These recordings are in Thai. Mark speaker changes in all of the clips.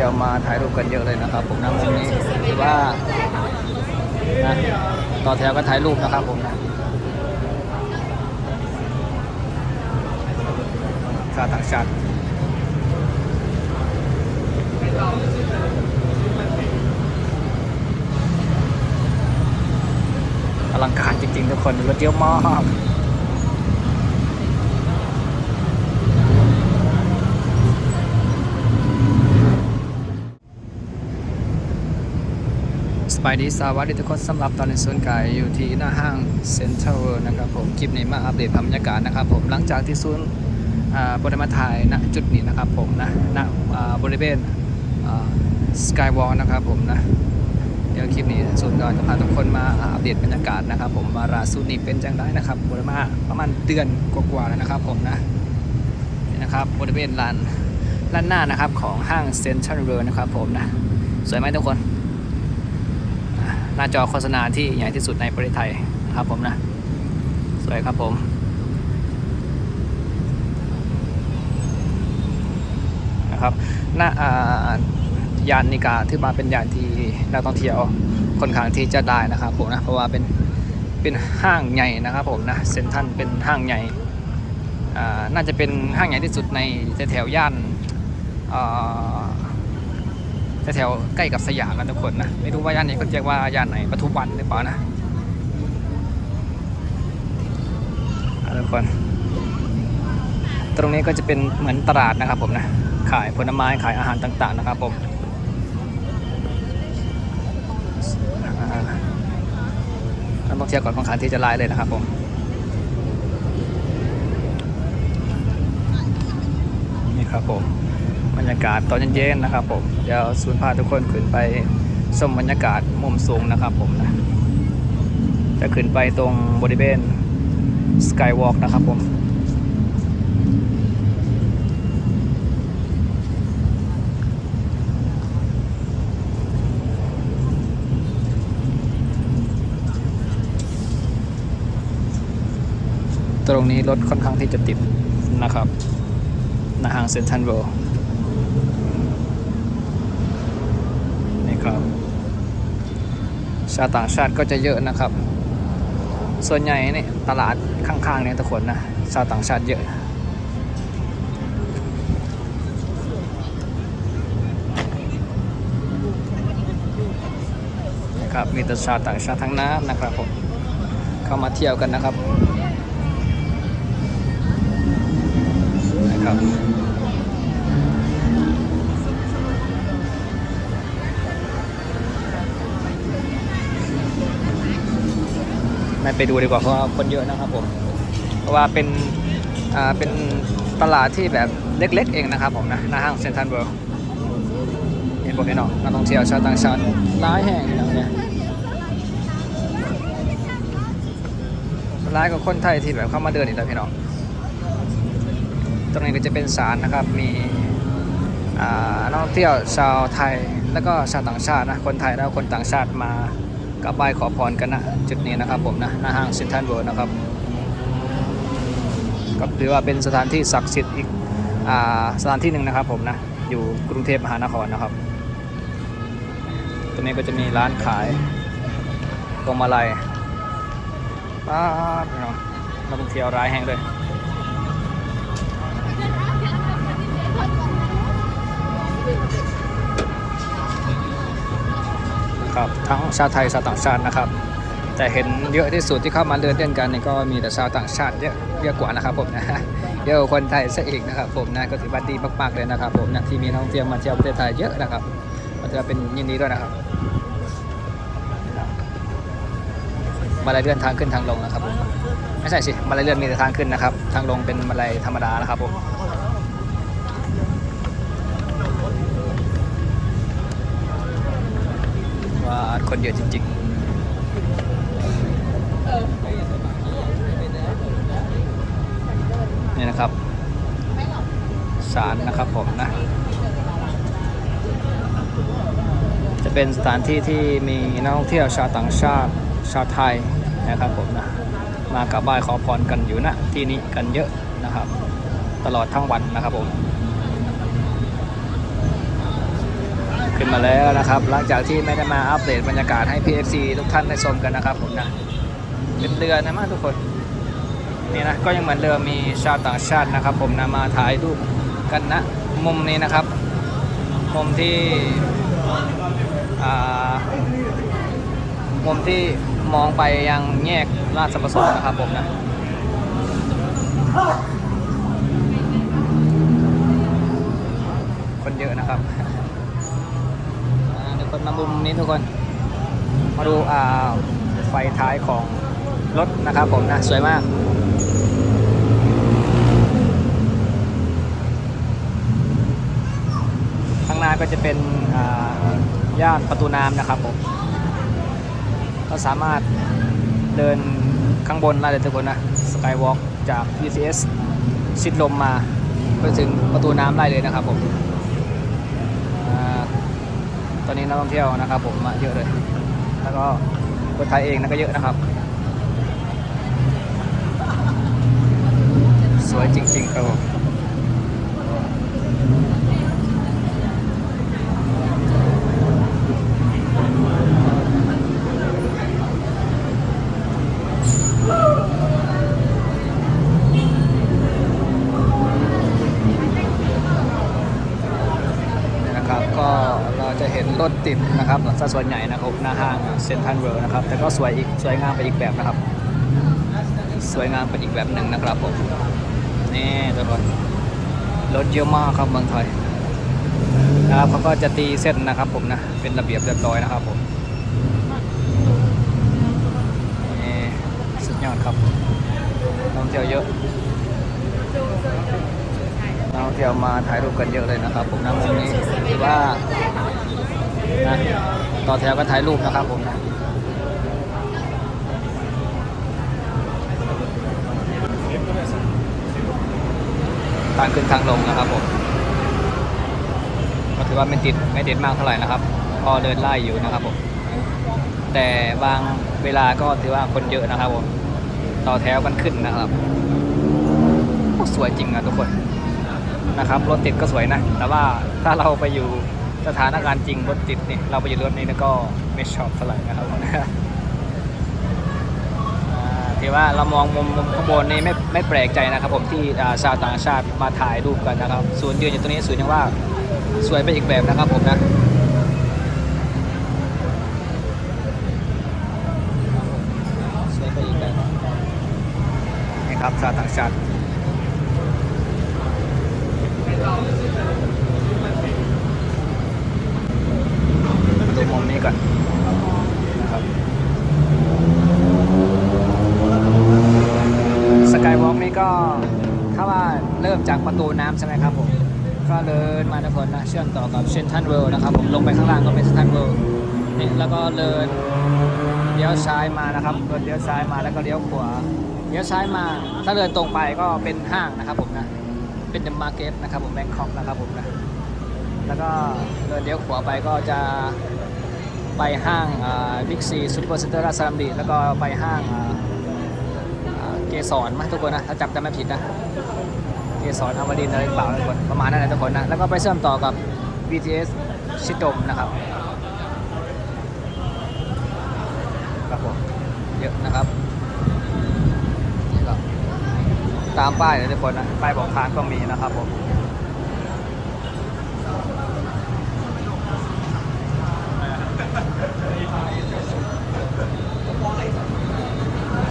Speaker 1: ที่ยวมาถ่ายรูปกันเยอะเลยนะครับ ผมนะมุมนี้ถือว่านะต่อแถวกันถ่ายรูปนะครับผมนะชาต่างชาติอลังการจริงๆทุกคนรถเยอะมาก บายดีสวัสดีทุกคนสำหรับตอนในส่วนกายอยู่ที่หน้าห้างเซ็นทรัลเวิลด์นะครับผมคลิปนี้มาอัปเดตบรรยากาศนะครับผมหลังจากที่ศูนย์อ่าบริมาถ่ายณจุดนี้นะครับผมนะณบริเวณสกายวอล์นะครับผมนะเดี๋ยวคลิปนี้ศูนย์ก็จะพาทุกคนมาอัปเดตบรรยากาศนะครับ ผมว่าราสูนย์นี้เป็นจังได้นะครับบริมาประมาณเดือนกว่าๆแล้วนะครับผมนะนี่นะครับบริเวณลานลานหน้านะครับของห้างเซ็นทรัลเวิลด์นะครับผมนะสวยไหมทุกคน น้าจอโฆษณาที่ใหญ่ที่สุดในประเทศไทยนะครับผมนะ สวยครับผมนะครับหน้าอ่ายานนิกาถือมาเป็นยานที่นักท่องเที่ยวค่อนข้างที่จะได้นะครับผมนะเพราะว่าเป็นเป็นห้างใหญ่นะครับผมนะเซนทันเป็นห้างใหญ่อ่าน่าจะเป็นห้างใหญ่ที่สุดในแถวย่านอ่า แถวใกล้กับสยามกันทุกคนนะ ไม่รู้ว่าย่านนี้เขาเรียกว่าย่านไหนปทุมวันหรือเปล่านะทุกคน ตรงนี้ก็จะเป็นเหมือนตลาดนะครับผมนะ ขายผลไม้ขายอาหารต่างๆนะครับผมอ่านักท่องเที่ยวก่อนค่อนข้าที่จะไล่เลยนะครับผมนี่ครับผม รยากาศตอนเย็นๆนะครับผมเดี๋ยวศูนย์พาทุกคนขึ้นไปชมบรรยากาศมุมสูงนะครับผมนะจะขึ้นไปตรงบริเวณสกายวอล์กนะครับผมตรงนี้รถค่อนข้างที่จะติดนะครับ หน้าห้างเซ็นทรัลเวิลด์ ครับ ชาวต่างชาติก็จะเยอะนะครับ ส่วนใหญ่เนี่ยตลาดข้างๆเนี่ยทุกคนนะ ชาวต่างชาติเยอะนะครับมีแต่ชาวต่างชาติทั้งนั้นนะครับผมเข้ามาเที่ยวกันนะครับนะครับ ไปดูดีกว่าเพราะคนเยอะนะครับผม เพราะว่าเป็นอ่าเป็นตลาดที่แบบเล็กๆเองนะครับผมนะหน้าห้างเซ็นทรัลเวิลด์เห็นพวกพี่น้องนักท่องเที่ยวชาวต่างชาติร้ายแห่งนะเนี่ยร้ายกว่าคนไทยที่แบบเข้ามาเดินอีกแล้วพี่น้องตรงนี้ก็จะเป็นศาลนะครับมีนักท่องเที่ยวชาวไทย แล้วก็ชาวต่างชาตินะคนไทยแล้วคนต่างชาติมา กราบไหว้ขอพรกันนะ จุดนี้นะครับผมนะหน้าห้างเซ็นทรัลเวิลด์นะครับก็ถือว่าเป็นสถานที่ศักดิ์สิทธิ์อีกอสถานที่หนึ่งนะครับผมนะอยู่กรุงเทพมหานครนะครับตรงนี้ก็จะมีร้านขายพวงมาลัยป้าบเนาะนักท่องเที่ยวร้ายแห่งเลย ครับทั้งชาวไทยชาวต่างชาตินะครับ แต่เห็นเยอะที่สุดที่เข้ามาเดินเล่นกันนี่ก็มีแต่ชาวต่างชาติเยอะเยอะกว่านะครับผมนะเยอะกว่าคนไทยซะอีกนะครับผมนะก็ถือว่าดีมากๆเลยนะครับผมนะที่มีนักท่องเที่ยวมาเที่ยวประเทศไทยเยอะนะครับก็จะเป็นยินดีด้วยนะครับมาลายเลื่อนทางขึ้นทางลงนะครับผมไม่ใช่สิมาลายเลื่อนมีแต่ทางขึ้นนะครับ ทางลงเป็นมาลายธรรมดานะครับผม คนเยอะจริง ๆนี่นะครับศาลนะครับผมนะ จะเป็นสถานที่ที่มีนักท่องเที่ยวชาวต่างชาติชาวไทยนะครับผมนะ มากราบไหว้ขอพรกันอยู่นะที่นี้กันเยอะนะครับ ตลอดทั้งวันนะครับผม ขึ้นมาแล้วนะครับ หลังจากที่ไม่ได้มาอัปเดตบรรยากาศให้ PFC ทุกท่านได้ชมกันนะครับผมนะเป็นเดือนนะมากทุกคนนี่นะก็ยังเหมือนเดิมมีชาวต่างชาตินะครับ ผมนะมาถ่ายรูปกันนะมุมนี้นะครับมุมที่อ่ามุมที่มองไปยังแยกราชประสงค์นะครับผมนะคนเยอะนะครับ มามุมนี้ทุกคน มาดูอ่าไฟท้ายของรถนะครับผมนะ สวยมาก ข้างหน้าก็จะเป็นย่านประตูน้ำนะครับผม ก็สามารถเดินข้างบนได้เลยทุกคนนะ สกายวอล์กจาก VCS ชิดลมมาไปถึงประตูน้ำได้เลยนะครับผม อ่าตอนนี้นักท่องเที่ยวนะครับผมมาเยอะเลย แล้วก็คนไทยเองนะก็เยอะนะครับ สวยจริงๆครับผมเนี่ยนะครับก็เราจะเห็นรถติด นะส่วนใหญ่นะครับหน้าห้างเซ็นทรัลเวิลด์นะครับ แต่ก็สวยอีกสวยงามไปอีกแบบนะครับ สวยงามไปอีกแบบหนึ่งนะครับผมนี่ทุกคนรถเยอะมากครับเมืองไทยนะครับเขาก็จะตีเส้นนะครับผมนะ เป็นระเบียบเรียบร้อยนะครับผมนี่สุดยอดครับนักท่องเที่ยวเยอะนักท่องเที่ยวมาถ่ายรูปกันเยอะเลยนะครับผมนะมุมนี้ถือว่า นะต่อแถวก็ถ่ายรูปนะครับผมนะทางขึ้นทางลงนะครับผมก็ถือว่าไม่ติดไม่ติดมากเท่าไหร่นะครับ พอเดินไล่อยู่นะครับผมแต่บางเวลาก็ถือว่าคนเยอะนะครับผมต่อแถวกันขึ้นนะครับสวยจริงนะทุกคนนะครับรถติดก็สวยนะ แต่ว่าถ้าเราไปอยู่ สถานการณ์จริงรถติดนี่เราไปอยู่รถนี้แล้วก็ไม่ชอบเท่าไหร่นะครับผมอ่าที่ว่าเรามองมุมมุมข้างบนนี่ไม่ไม่แปลกใจนะครับผมที่าชาวต่างชาติมาถ่ายรูปกันนะครับ ศูนย์ยืนอยู่ตรงนี้ศูนย์ยังว่าสวยไปอีกแบบนะครับผมนะสวยไปอีกแบบนี่ครับชาวต่างชาติดูมุมนี้ก่อนนะครับ สกายวอล์กนี่ก็ถ้าว่า เริ่มจากประตูน้ำใช่ไหมครับผมก็เดินมาทุกคนนะเชื่อมต่อกับเซนทันเวิลด์นะครับผมลงไปข้างล่างก็เป็นเซนทันเวิลด์นี่แล้วก็เดินเลี้ยวซ้ายมานะครับเดินเลี้ยวซ้ายมาแล้วก็เลี้ยวขวาเลี้ยวซ้ายมาถ้าเดินตรงไปก็เป็นห้างนะครับผมนะเป็นเดอะมาร์เก็ตนะครับผมแบงคอกนะครับผมนะแล้วก็เดินเลี้ยวขวาไปก็จะไปห้างบิ๊กซีซูเปอร์เซ็นเตอร์ราชดำริแล้วก็ไปห้างอ่าอ่าเกสรมาทุกคนนะถ้าจำจำไม่ผิดนะ เกสรอมรินอะไรเปล่าทุกคนประมาณนั้นแหละทุกคนนะ แล้วก็ไปเชื่อมต่อกับ BTS ชิดลมนะครับครับผมเยอะนะครับนี่ก็ตามป้ายเลยทุกคนนะป้ายบอกทางก็มีนะครับผม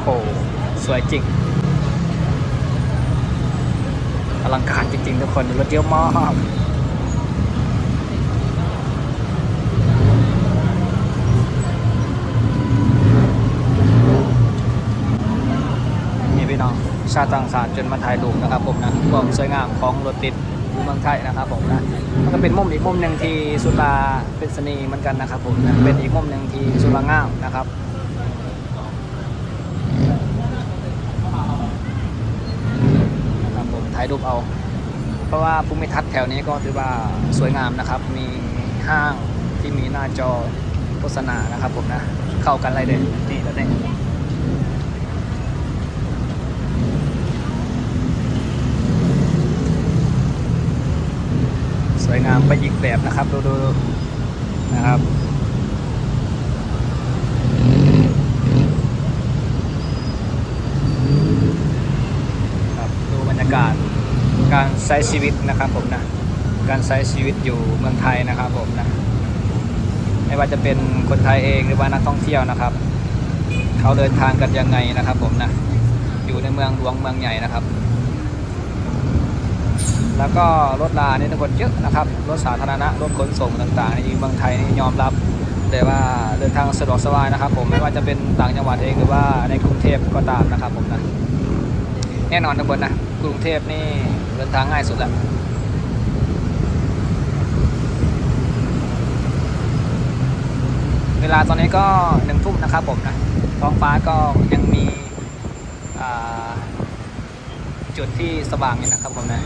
Speaker 1: โอ้สวยจริง อลังการจริงๆทุก คนรถเยอะมากนี่พี่น้องชาติต่างชาติจนมาถ่ายรูปนะครับผมนะความสวยงามของรถติดอยู่เมืองไทยนะครับผมนะมันก็เป็นมุมอีกมุมหนึ่งที่สุราเป็นเสน่ห์เหมือนกันนะครับผมนะเป็นอีกมุมหนึ่งที่สุรางามนะครับนะครับผมถ่ายรูปเอา เพราะว่าภูมิทัศน์แถวนี้ก็ถือว่าสวยงามนะครับ มีห้างที่มีหน้าจอโฆษณานะครับผมนะ เข้ากันอะไรเลยนี่แล้วเนี่ยสวยงามไปอีกแบบนะครับ ดูดูดูนะครับครับ ดูบรรยากาศ การใช้ชีวิตนะครับผมนะการใช้ชีวิตอยู่เมืองไทยนะครับผมนะไม่ว่าจะเป็นคนไทยเองหรือว่านักท่องเที่ยวนะครับ เขาเดินทางกันยังไงนะครับผมนะอยู่ในเมืองหลวงเมืองใหญ่นะครับ แล้วก็รถลาเนี่ยทุกคนเยอะนะครับรถสาธารณะรถขนส่งต่างๆในเมืองไทยนี่ยอมรับแต่ว่าเดินทางสะดวกสบายนะครับ ผมไม่ว่าจะเป็นต่างจังหวัดเองหรือว่าในกรุงเทพก็ตามนะครับผมนะ แน่นอนทุกคนนะกรุงเทพนี่เดินทางง่ายสุดแล้วเวลาตอนนี้ก็หนึ่งทุ่มนะครับผมนะท้องฟ้าก็ยังมีจุดที่สว่างอยู่นะครับผมนะ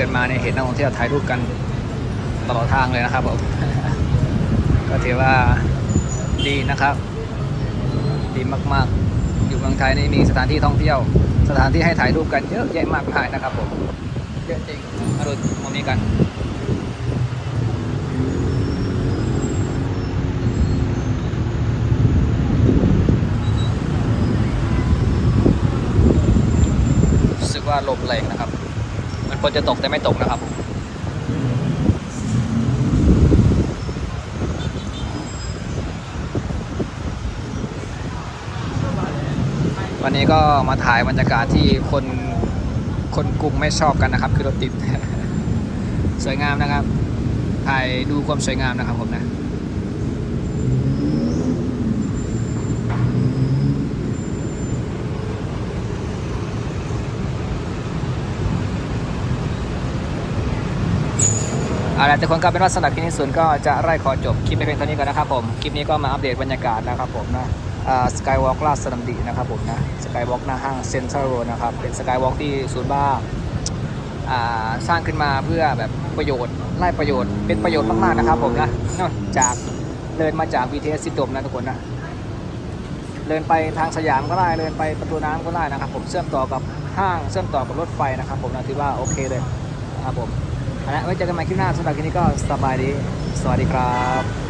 Speaker 1: ดินมาเนี่ยเห็นนักท่องเที่ยวถ่ายรูปกันตลอดทางเลยนะครับผมก็ถือว่าดีนะครับ ดีมากๆ อยู่เมืองไทยนี่มีสถานที่ท่องเที่ยว สถานที่ให้ถ่ายรูปกันเยอะแยะมากมายนะครับผมเยอะจริงมาดูมุมนี้กันรู้สึกว่าลมแรงนะครับ คนควรจะตกแต่ไม่ตกนะครับผมวันนี้ก็มาถ่ายบรรยากาศที่คนคนกรุงไม่ชอบกันนะครับ คือรถติด สวยงามนะครับ ถ่ายดูความสวยงามนะครับผมนะ ละทุกคนก็เป็นว่าสำหรับคลิปนี้ศูนย์ก็จะไล่ขอจบคลิปไปเพียงเท่านี้ก่อนนะครับผมคลิปนี้ก็มาอัปเดตบรรยากาศนะครับผมนะสกายวอล์กลาดสนัมดีนะครับผมนะสกายวอล์กหน้าห้างเซ็นทรัลโรนะครับเป็นสกายวอล์กที่ศูนย์บ้าสร้างขึ้นมาเพื่อแบบประโยชน์ไล่ประโยชน์เป็นประโยชน์มากๆนะครับผมนะจากเดินมาจาก BTS สิดมนะทุกคนนะเดินไปทางสยามก็ได้เดินไปประตูน้ำก็ได้นะครับ ผมเชื่อมต่อกับห้างเชื่อมต่อกับรถไฟนะครับ ผมนะถือว่าโอเคเลยนะครับผม ละไว้เจอกันใหม่คลิปหน้าสำหรับคลิปนี้ก็สบายดี สวัสดีครับ